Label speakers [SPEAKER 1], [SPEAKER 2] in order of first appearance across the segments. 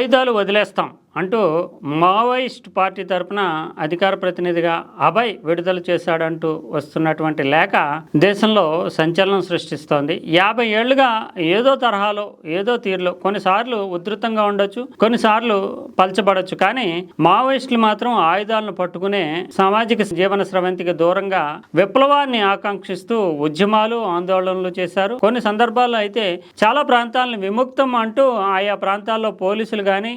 [SPEAKER 1] ఆయుధాలు వదిలేస్తాం. అంటూ మావోయిస్ట్ పార్టీ తరపున అధికార ప్రతినిధిగా అభయ్ విడుదల చేశాడంటూ వస్తున్నటువంటి లేఖ దేశంలో సంచలనం సృష్టిస్తోంది. యాభై ఏళ్ళుగా ఏదో తరహాలో ఏదో తీరులో కొన్నిసార్లు ఉధృతంగా ఉండొచ్చు కొన్నిసార్లు పలచబడొచ్చు. కానీ మావోయిస్టులు మాత్రం ఆయుధాలను పట్టుకునే సామాజిక జీవన స్రవంతికి దూరంగా విప్లవాన్ని ఆకాంక్షిస్తూ ఉద్యమాలు ఆందోళనలు చేశారు. కొన్ని సందర్భాల్లో అయితే చాలా ప్రాంతాలను విముక్తం అంటూ ఆయా ప్రాంతాల్లో పోలీసులు కానీ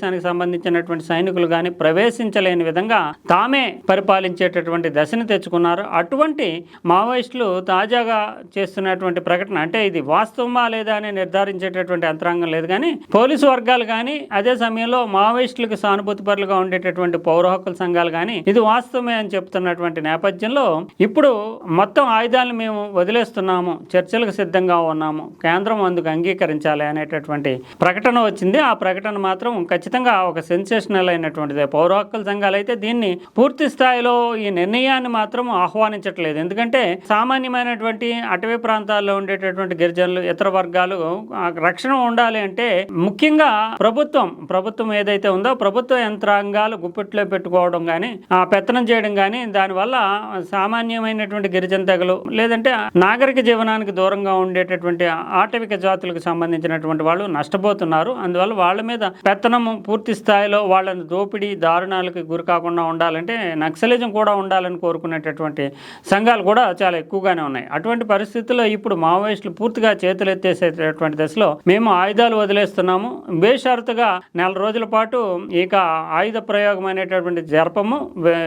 [SPEAKER 1] భారతదేశానికి సంబంధించినటువంటి సైనికులు కానీ ప్రవేశించలేని విధంగా తామే పరిపాలించేటటువంటి దశను తెచ్చుకున్నారు. అటువంటి మావోయిస్టులు తాజాగా చేస్తున్నటువంటి ప్రకటన అంటే ఇది వాస్తవమా లేదా అని నిర్ధారించేటటువంటి యంత్రాంగం లేదు కానీ పోలీసు వర్గాలు కానీ అదే సమయంలో మావోయిస్టులకు సానుభూతి పరులుగా ఉండేటటువంటి పౌర హక్కుల సంఘాలు కానీ ఇది వాస్తవమే అని చెప్తున్నటువంటి నేపథ్యంలో ఇప్పుడు మొత్తం ఆయుధాలను మేము వదిలేస్తున్నాము చర్చలకు సిద్ధంగా ఉన్నాము కేంద్రం అందుకు అంగీకరించాలి అనేటటువంటి ప్రకటన వచ్చింది. ఆ ప్రకటన మాత్రం ఖచ్చితంగా ఖచ్చితంగా ఒక సెన్సేషనల్ అయినటువంటిది. పౌర హక్కుల సంఘాలు అయితే దీన్ని పూర్తి స్థాయిలో ఈ నిర్ణయాన్ని మాత్రం ఆహ్వానించట్లేదు. ఎందుకంటే సామాన్యమైనటువంటి అటవీ ప్రాంతాల్లో ఉండేటటువంటి గిరిజనులు ఇతర వర్గాలు రక్షణ ఉండాలి అంటే ముఖ్యంగా ప్రభుత్వం ప్రభుత్వం ఏదైతే ఉందో ప్రభుత్వ యంత్రాంగాలు గుప్పెట్లో పెట్టుకోవడం కానీ ఆ పెత్తనం చేయడం కానీ దానివల్ల సామాన్యమైనటువంటి గిరిజన తెగలు లేదంటే నాగరిక జీవనానికి దూరంగా ఉండేటటువంటి ఆటవిక జాతులకు సంబంధించినటువంటి వాళ్ళు నష్టపోతున్నారు. అందువల్ల వాళ్ళ మీద పెత్తనం పూర్తి స్థాయిలో వాళ్ళని దోపిడీ దారుణాలకు గురి కాకుండా ఉండాలంటే నక్సలిజం కూడా ఉండాలని కోరుకునేటటువంటి సంఘాలు కూడా చాలా ఎక్కువగానే ఉన్నాయి. అటువంటి పరిస్థితుల్లో ఇప్పుడు మావోయిస్టులు పూర్తిగా చేతులెత్తేసేటటువంటి దశలో మేము ఆయుధాలు వదిలేస్తున్నాము. బేషరతుగా నెల రోజుల పాటు ఇక ఆయుధ ప్రయోగం అనేటటువంటి జరపము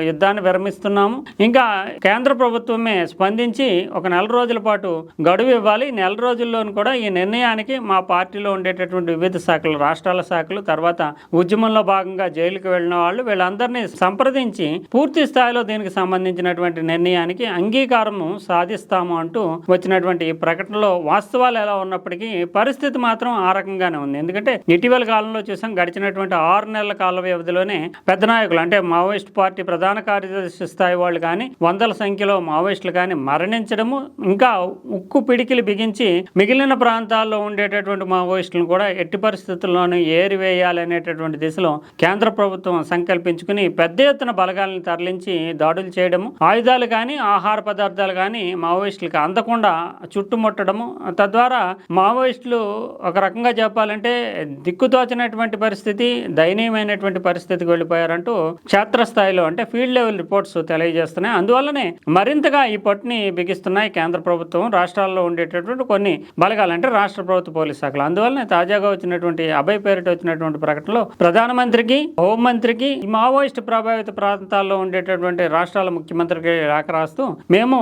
[SPEAKER 1] యుద్ధాన్ని విరమిస్తున్నాము. ఇంకా కేంద్ర ప్రభుత్వమే స్పందించి ఒక నెల రోజుల పాటు గడువు ఇవ్వాలి. నెల రోజుల్లోనూ కూడా ఈ నిర్ణయానికి మా పార్టీలో ఉండేటటువంటి వివిధ శాఖలు రాష్ట్రాల శాఖలు తర్వాత ఉద్యమంలో భాగంగా జైలుకి వెళ్ళిన వాళ్ళు వీళ్ళందరినీ సంప్రదించి పూర్తి స్థాయిలో దీనికి సంబంధించినటువంటి నిర్ణయానికి అంగీకారము సాధిస్తాము అంటూ వచ్చినటువంటి ఈ ప్రకటనలో వాస్తవాలు ఎలా ఉన్నప్పటికీ పరిస్థితి మాత్రం ఆ రకంగానే ఉంది. ఎందుకంటే ఇటీవల కాలంలో చూసాం గడిచినటువంటి ఆరు నెలల కాల వ్యవధిలోనే పెద్ద నాయకులు అంటే మావోయిస్ట్ పార్టీ ప్రధాన కార్యదర్శి స్థాయి వాళ్ళు కానీ వందల సంఖ్యలో మావోయిస్టులు కానీ మరణించడము ఇంకా ఉక్కు పిడికిలు బిగించి మిగిలిన ప్రాంతాల్లో ఉండేటటువంటి మావోయిస్టులను కూడా ఎట్టి పరిస్థితుల్లోనూ ఏరివేయాలనేటువంటి అనేటటువంటి దిశలో కేంద్ర ప్రభుత్వం సంకల్పించుకుని పెద్ద ఎత్తున బలగాలను తరలించి దాడులు చేయడము ఆయుధాలు కానీ ఆహార పదార్థాలు కానీ మావోయిస్టులకు అందకుండా చుట్టుముట్టడము. తద్వారా మావోయిస్టులు ఒక రకంగా చెప్పాలంటే దిక్కుతోచినటువంటి పరిస్థితి దయనీయమైనటువంటి పరిస్థితికి వెళ్ళిపోయారంటూ క్షేత్రస్థాయిలో అంటే ఫీల్డ్ లెవెల్ రిపోర్ట్స్ తెలియజేస్తున్నాయి. అందువల్లనే మరింతగా ఈ పట్టుని బిగిస్తున్నాయి కేంద్ర ప్రభుత్వం రాష్ట్రాల్లో ఉండేటటువంటి కొన్ని బలగాలు అంటే రాష్ట్ర ప్రభుత్వ పోలీస్ శాఖలు. అందువల్లనే తాజాగా వచ్చినటువంటి అభయ పేరిట వచ్చినటువంటి ప్రకటనలో ప్రధానమంత్రికి హోంమంత్రికి మావోయిస్ట్ ప్రభావిత ప్రాంతాల్లో ఉండేటటువంటి రాష్ట్రాల ముఖ్యమంత్రికి రాక రాస్తూ మేము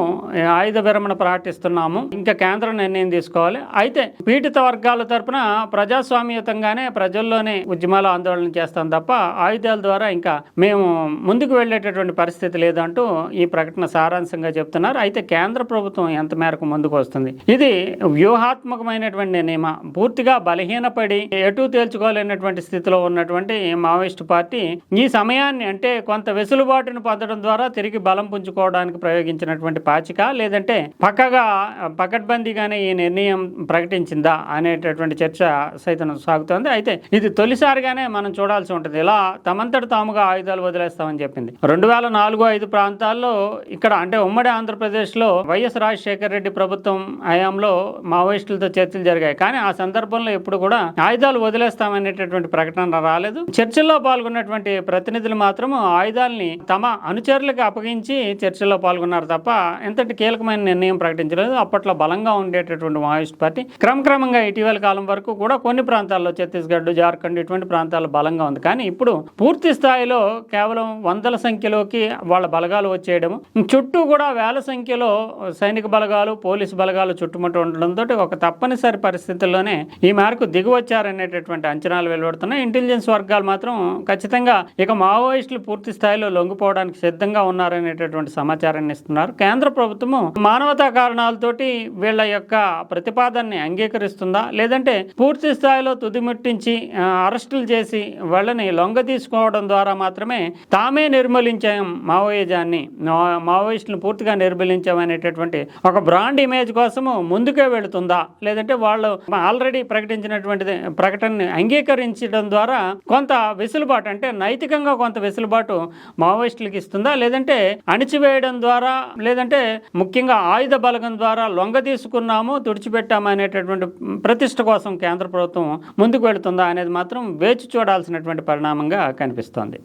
[SPEAKER 1] ఆయుధ విరమణ ప్రకటిస్తున్నాము. ఇంకా కేంద్రం నిర్ణయం తీసుకోవాలి. అయితే పీడిత వర్గాల తరపున ప్రజాస్వామ్యతంగానే ప్రజల్లోనే ఉద్యమాలు ఆందోళన చేస్తాం తప్ప ఆయుధాల ద్వారా ఇంకా మేము ముందుకు వెళ్ళేటటువంటి పరిస్థితి లేదంటూ ఈ ప్రకటన సారాంశంగా చెప్తున్నారు. అయితే కేంద్ర ప్రభుత్వం ఎంత మేరకు ముందుకు వస్తుంది? ఇది వ్యూహాత్మకమైనటువంటి నిర్ణయం పూర్తిగా బలహీనపడి ఎటు తేల్చుకోలేనటువంటి స్థితిలో ఉన్నటువంటి మావోయిస్టు పార్టీ ఈ సమయాన్ని అంటే కొంత వెసులుబాటును పొందడం ద్వారా తిరిగి బలం పుంజుకోవడానికి ప్రయోగించినటువంటి పాచిక లేదంటే పక్కగా పకడ్బందీగానే ఈ నిర్ణయం ప్రకటించిందా అనేటటువంటి చర్చ సైతం సాగుతోంది. అయితే ఇది తొలిసారిగానే మనం చూడాల్సి ఉంటుంది. ఇలా తమంతట తాముగా ఆయుధాలు వదిలేస్తామని చెప్పింది. రెండు వేల నాలుగు ఐదు ప్రాంతాల్లో ఇక్కడ అంటే ఉమ్మడి ఆంధ్రప్రదేశ్లో వైఎస్ రాజశేఖర రెడ్డి ప్రభుత్వం హయాంలో మావోయిస్టులతో చర్చలు జరిగాయి. కానీ ఆ సందర్భంలో ఎప్పుడు కూడా ఆయుధాలు వదిలేస్తామనేటటువంటి ప్రకటన రాలేదు. చర్చల్లో పాల్గొన్నటువంటి ప్రతినిధులు మాత్రం ఆయుధాలని తమ అనుచరులకు అప్పగించి చర్చల్లో పాల్గొన్నారు తప్ప ఎంతటి కీలకమైన నిర్ణయం ప్రకటించలేదు. అప్పట్లో బలంగా ఉండేటటువంటి మావోయిస్ట్ పార్టీ క్రమక్రమంగా ఇటీవల కాలం వరకు కూడా కొన్ని ప్రాంతాల్లో ఛత్తీస్గఢ్ జార్ఖండ్ ఇటువంటి ప్రాంతాల్లో బలంగా ఉంది. కానీ ఇప్పుడు పూర్తి స్థాయిలో కేవలం వందల సంఖ్యలోకి వాళ్ళ బలగాలు వచ్చేయడం చుట్టూ కూడా వేల సంఖ్యలో సైనిక బలగాలు పోలీసు బలగాలు చుట్టుముట్టు ఉండడంతో ఒక తప్పనిసరి పరిస్థితుల్లోనే ఈ మేరకు దిగువచ్చారనేటటువంటి అంచనాలు వెలువడుతున్నాయి. ఇంటి ఇంటెలిజెన్స్ వర్గాలు మాత్రం ఖచ్చితంగా ఇక మావోయిస్టులు పూర్తి స్థాయిలో లొంగిపోవడానికి సిద్ధంగా ఉన్నారనేటటువంటి సమాచారాన్ని ఇస్తున్నారు. కేంద్ర ప్రభుత్వము మానవతా కారణాలతోటి వీళ్ళ యొక్క ప్రతిపాదనని అంగీకరిస్తుందా? లేదంటే పూర్తి స్థాయిలో తుదిముట్టించి అరెస్టులు చేసి వాళ్ళని లొంగ తీసుకోవడం ద్వారా మాత్రమే తామే నిర్మూలించాం మావోయిజాన్ని మా- మావోయిస్టులను పూర్తిగా నిర్మూలించామనేటటువంటి ఒక బ్రాండ్ ఇమేజ్ కోసము ముందుకే వెళుతుందా? లేదంటే వాళ్ళు ఆల్రెడీ ప్రకటించినటువంటి ప్రకటనని అంగీకరించడం ద్వారా ద్వారా కొంత వెసులుబాటు అంటే నైతికంగా కొంత వెసులుబాటు మావోయిస్టులకు ఇస్తుందా? లేదంటే అణిచివేయడం ద్వారా లేదంటే ముఖ్యంగా ఆయుధ బలగం ద్వారా లొంగ తీసుకున్నాము తుడిచిపెట్టాము అనేటటువంటి ప్రతిష్ట కోసం కేంద్ర ప్రభుత్వం ముందుకు వెళుతుందా అనేది మాత్రం వేచి చూడాల్సినటువంటి పరిణామంగా కనిపిస్తోంది.